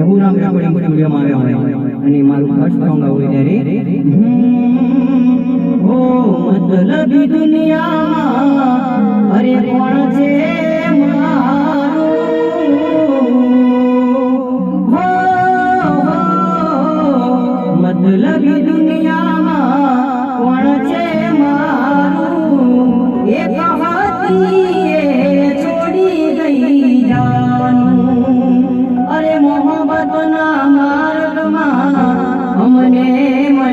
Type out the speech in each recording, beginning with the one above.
જહુરામ recording સ્ટુડિયોમાં આવ્યા હોય અને મારું ફર્સ્ટ સોંગ મતલબી દુનિયામાં અરે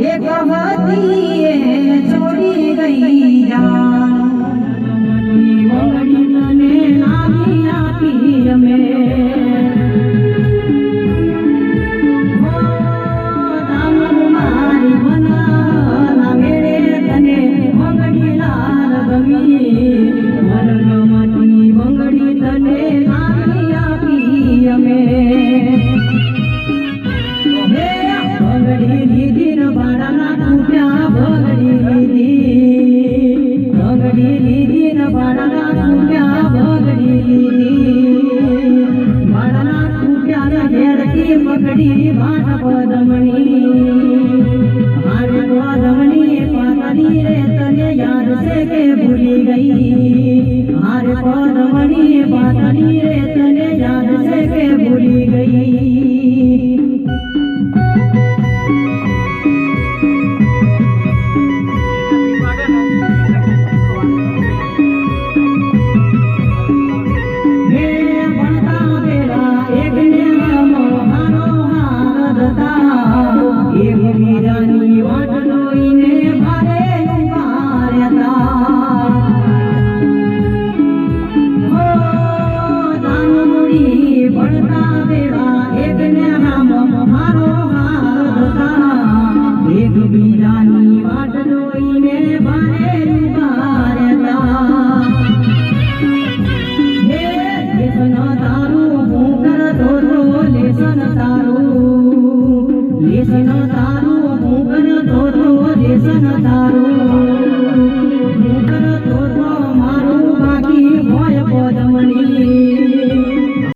એક હતીએ છોડી ગઈ જાન મંગળી તને લાવી આપી અમે મેળે તને લાવી આપી અમે યાદ છે કે ભૂલી ગઈ હારે પદમણી પાતળી રે રાજાની વાટ જોઈને ભારે નિભાર્યતા હે લેસન તારું હું કરતો લેસન તારું. લેસન તારું લેસન તારું.